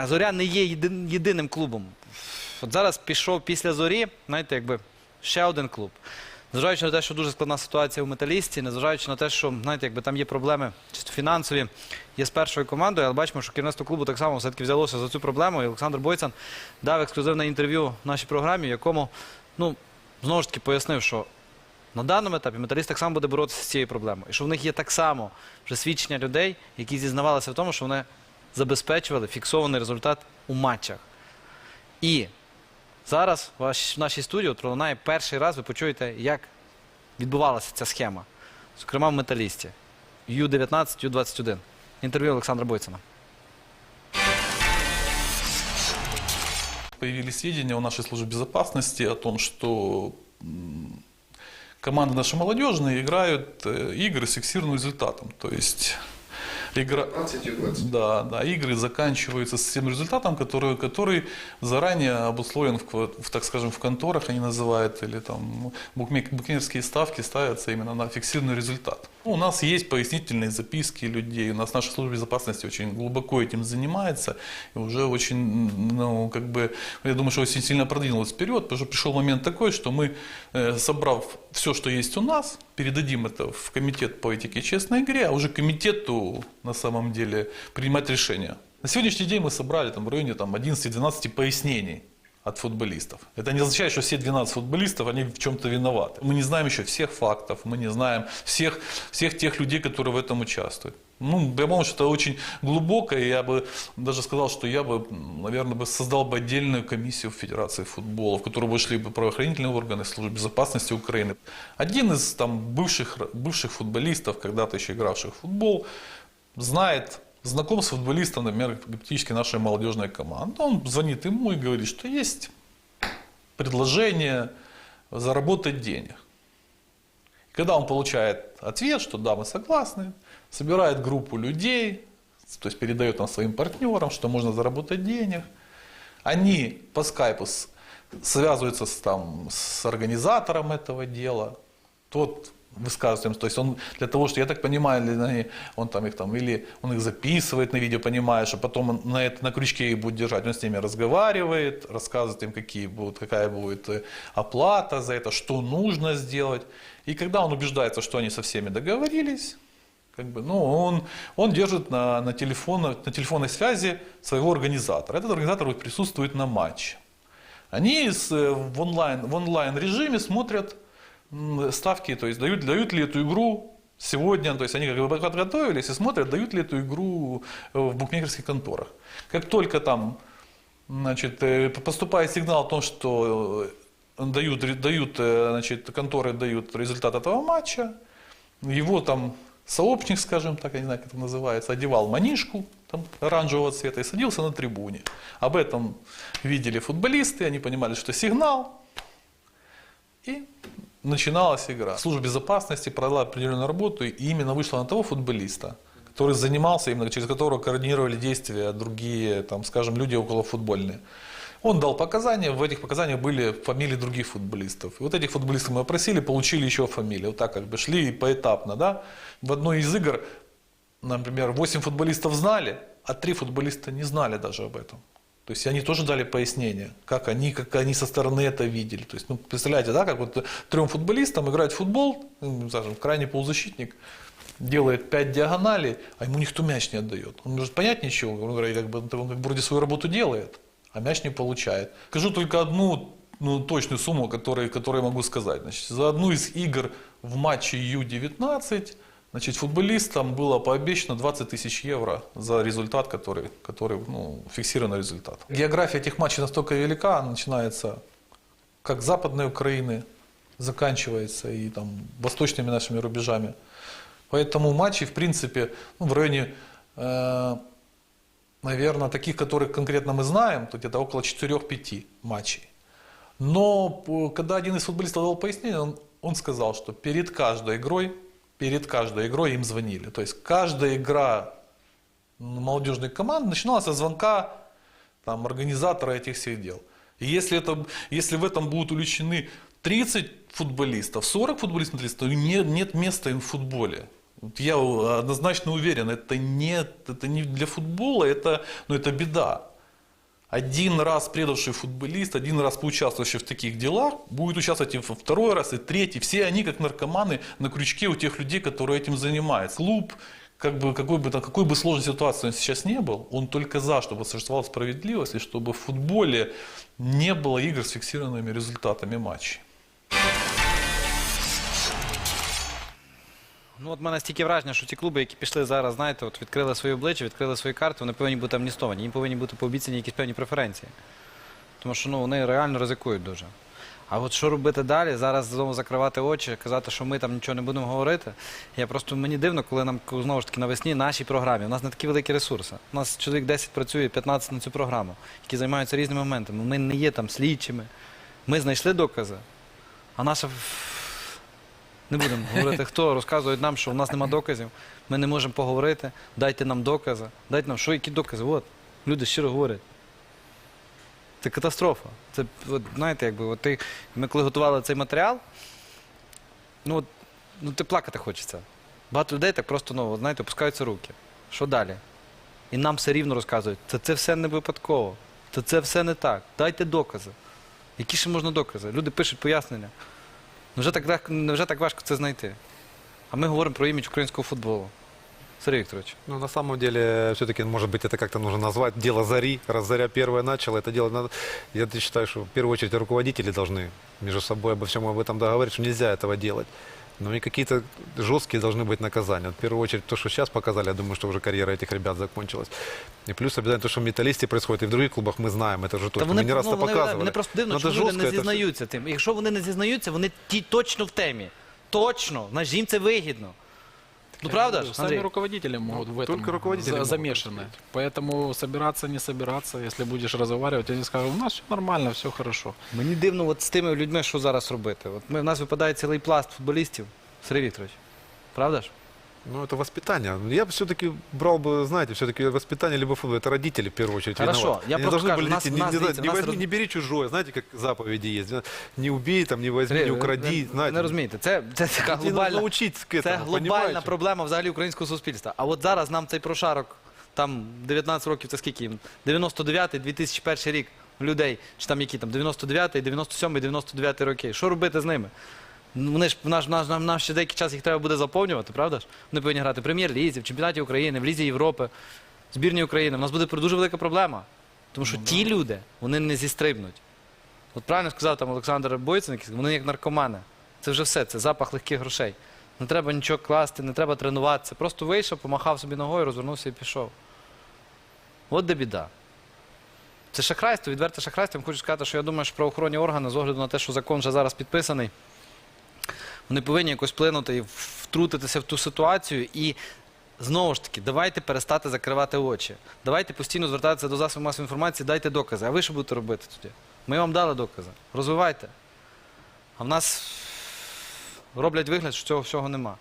А Зоря не є єдин- єдиним клубом. От зараз пішов після зорі, знаєте, якби ще один клуб. Незважаючи на те, що дуже складна ситуація у металісті, незважаючи на те, що знаєте, якби там є проблеми чисто фінансові, є з першою командою, але бачимо, що керівництво клубу так само все-таки взялося за цю проблему. І Олександр Бойцан дав ексклюзивне інтерв'ю нашій програмі, в якому ну, знову ж таки пояснив, що на даному етапі металіст так само буде боротися з цією проблемою. І що в них є так само вже свідчення людей, які зізнавалися в тому, що вони забезпечували фіксований результат у матчах. І зараз в ваш- в нашій студії от пролунає перший раз, ви почуєте, як відбувалася ця схема. Зокрема, в металісті. Ю-19, Ю-21. Інтерв'ю Олександра Бойцена. Появились сведения у нашей службы безопасности о том, что м, команды наши молодежные играют э, игры с фиксированным результатом. То есть игра... 20 и 20. Да, да, игры заканчиваются с тем результатом, который, который заранее обусловлен, в, ква- в, так скажем, в конторах они называют, или там букмек- букмекерские ставки ставятся именно на фиксированный результат. Ну, У нас есть пояснительные записки людей, у нас наша служба безопасности очень глубоко этим занимается, и уже очень, ну, как бы, я думаю, что очень сильно продвинулась вперед, потому что пришел момент такой, что мы, э, собрав все, что есть у нас, передадим это в комитет по этике и честной игре, а уже комитету на самом деле принимать решения. На сегодняшний день мы собрали там, в районе там, 11-12 пояснений от футболистов. Это не означает, что все 12 футболистов, они в чем-то виноваты. Мы не знаем еще всех фактов, мы не знаем всех, всех тех людей, которые в этом участвуют. Ну, я думаю, что это очень глубоко, и я бы даже сказал, что я бы, наверное, бы создал бы отдельную комиссию в Федерации футбола, в которую бы шли бы правоохранительные органы, служба безопасности Украины. Один из там бывших, бывших футболистов, когда-то еще игравших в футбол, знает, знаком с футболистом, например, гипотетически нашей молодежной команды. Он звонит ему и говорит, что есть предложение заработать денег. Когда он получает ответ, что да, мы согласны, собирает группу людей, то есть передает там своим партнерам, что можно заработать денег. Они по скайпу связываются с, там, с организатором этого дела. Тот высказывает им, то есть он для того, что я так понимаю, он там их там, или он их записывает на видео, понимая, что потом он на, это, на крючке их будет держать, он с ними разговаривает, рассказывает им, какие будут, какая будет э, оплата за это, что нужно сделать. И когда он убеждается, что они со всеми договорились, как бы, ну, он, он держит на, на, телефон, на телефонной связи своего организатора. Этот организатор присутствует на матче. Они с, э, в, онлайн, в онлайн режиме смотрят ставки, то есть дают, дают ли эту игру сегодня, то есть они как бы подготовились и смотрят, дают ли эту игру э, в букмекерских конторах. Как только там значит, э, поступает сигнал о том, что э, дают, дают, значит, конторы дают результат этого матча, его там сообщник, скажем так, я не знаю, как это называется, одевал манишку там, оранжевого цвета и садился на трибуне. Об этом видели футболисты, они понимали, что сигнал, и начиналась игра. Служба безопасности провела определенную работу и именно вышла на того футболиста, который занимался, именно через которого координировали действия другие, там, скажем, люди околофутбольные. Он дал показания, в этих показаниях были фамилии других футболистов. И вот этих футболистов мы опросили, получили еще фамилии. Вот так как бы шли поэтапно. Да? В одной из игр, например, 8 футболистов знали, а 3 футболиста не знали даже об этом. То есть они тоже дали пояснение, как они, как они со стороны это видели. То есть, ну, представляете, да, как вот трем футболистам играть в футбол, скажем, крайний полузащитник, делает 5 диагоналей, а ему никто мяч не отдает. Он может понять ничего, он, как бы, он как бы вроде свою работу делает, а мяч не получает. Скажу только одну ну, точную сумму, которую, которую я могу сказать. Значит, за одну из игр в матче Ю-19 Значит, футболистам было пообещано 20 тысяч евро за результат, который, который ну, фиксированный результат. География этих матчей настолько велика, начинается как западной Украины, заканчивается и там восточными нашими рубежами. Поэтому матчи, в принципе, ну, в районе, э, наверное, таких, которых конкретно мы знаем, то где-то около 4-5 матчей. Но по- когда один из футболистов дал пояснение, он, он сказал, что перед каждой игрой, перед каждой игрой им звонили. То есть каждая игра молодежной команды начиналась со звонка там, организатора этих всех дел. И если, это, если в этом будут увлечены 30 футболистов, 40 футболистов, на 30, то не- нет места им в футболе. Я однозначно уверен, это не, это не для футбола, это, ну, это беда. Один раз предавший футболист, один раз поучаствовавший в таких делах, будет участвовать и во второй раз, и третий. Все они, как наркоманы, на крючке у тех людей, которые этим занимаются. Клуб, как бы, какой, бы, там, какой бы сложной ситуации он сейчас не был, он только за, чтобы существовала справедливость, и чтобы в футболе не было игр с фиксированными результатами матчей. Ну, от мене стільки враження, що ті клуби, які пішли зараз, знаєте, от відкрили свої обличчя, відкрили свої карти, вони повинні бути амністовані. Їм повинні бути пообіцяні якісь певні преференції. Тому що ну, вони реально ризикують дуже. А от що робити далі? Зараз знову закривати очі, казати, що ми там нічого не будемо говорити. Я просто мені дивно, коли нам знову ж таки навесні нашій програмі. У нас не такі великі ресурси. У нас чоловік 10 працює, 15 на цю програму, які займаються різними моментами. Ми не є там слідчими. Ми знайшли докази, а наша не будемо говорити, хто розказують нам, що у нас нема доказів. Ми не можемо поговорити. Дайте нам докази. Дайте нам, що які докази? От, люди щиро говорять. Це катастрофа. Це, от, знаєте, якби от ти, ми коли готували цей матеріал, ну, от, ну ти плакати хочеться. Багато людей так просто, ну, знаєте, опускаються руки. Що далі? І нам все рівно розказують, це, все не випадково, це все не так. Дайте докази. Які ще можна докази? Люди пишуть пояснення. Невже так, легко- невже так важко це знайти? А ми говоримо про імідж українського футболу. Сергій Вікторович. Ну, на самом деле, все-таки, может быть, это как-то нужно назвать дело Зари. Раз Заря первая начала, это дело надо... Я считаю, что в первую очередь руководители должны между собой обо всем об этом договориться, что нельзя этого делать. Ну и какие-то жесткие должны быть наказания. В первую очередь, то, что сейчас показали, я думаю, что уже карьера этих ребят закончилась. И плюс обязательно то, что в «Металлисте» происходит, и в других клубах мы знаем, это же точно. мы не раз ну, это вони, показывали. вони просто дивно, Надо що люди жестко не это всё- зізнаються тим. Якщо вони не зізнаються, вони ті точно в темі. Точно. Значить, їм це вигідно. Ну правда ж, Сами Андрій? руководители могут в этом только руководители за- могут замешаны. Поэтому собираться, не собираться, если будешь разговаривать, они скажут, у нас все нормально, все хорошо. Мені дивно от з тими людьми, що зараз робити. От ми, в нас випадає цілий пласт футболістів. Сергій Вікторович. Правда ж? Ну, это воспитание. Я бы все-таки брал бы, знаете, все-таки воспитание либо футбол. Это родители в первую очередь Хорошо, виноваты. я Они просто должны скажу, были нас- идти, не, нас, не, видите, не нас возьми, раз- не бери чужое. Знаете, как заповеди есть. Не убей, там, не возьми, Сергій, не ви- укради. ви знаете. Не розумієте, це, це така Надо глобальна, научиться к этому, це глобальна понимаете? проблема взагалі українського суспільства. А от зараз нам цей прошарок, там 19 років, це скільки їм? 99-й, 2001 рік людей, чи там які там, 99-й, 97-й, 99-й роки. Що робити з ними? Ну, Вони ж наш, наш, нам, нам ще деякий час їх треба буде заповнювати, правда ж? Вони повинні грати в прем'єр-лізі, в чемпіонаті України, в Лізі Європи, в збірні України. У нас буде дуже велика проблема. Тому що ті люди, вони не зістрибнуть. От правильно сказав там Олександр Бойцин, вони як наркомани. Це вже все, це запах легких грошей. Не треба нічого класти, не треба тренуватися. Просто вийшов, помахав собі ногою, розвернувся і пішов. От де біда. Це шахрайство, відверте шахрайство. Я вам хочу сказати, що я думаю, що правоохоронні органи, з огляду на те, що закон вже зараз підписаний, вони повинні якось вплинути і втрутитися в ту ситуацію і. Знову ж таки, давайте перестати закривати очі. Давайте постійно звертатися до засобів масової інформації, дайте докази. А ви що будете робити тоді? Ми вам дали докази. Розвивайте. А в нас роблять вигляд, що цього всього нема.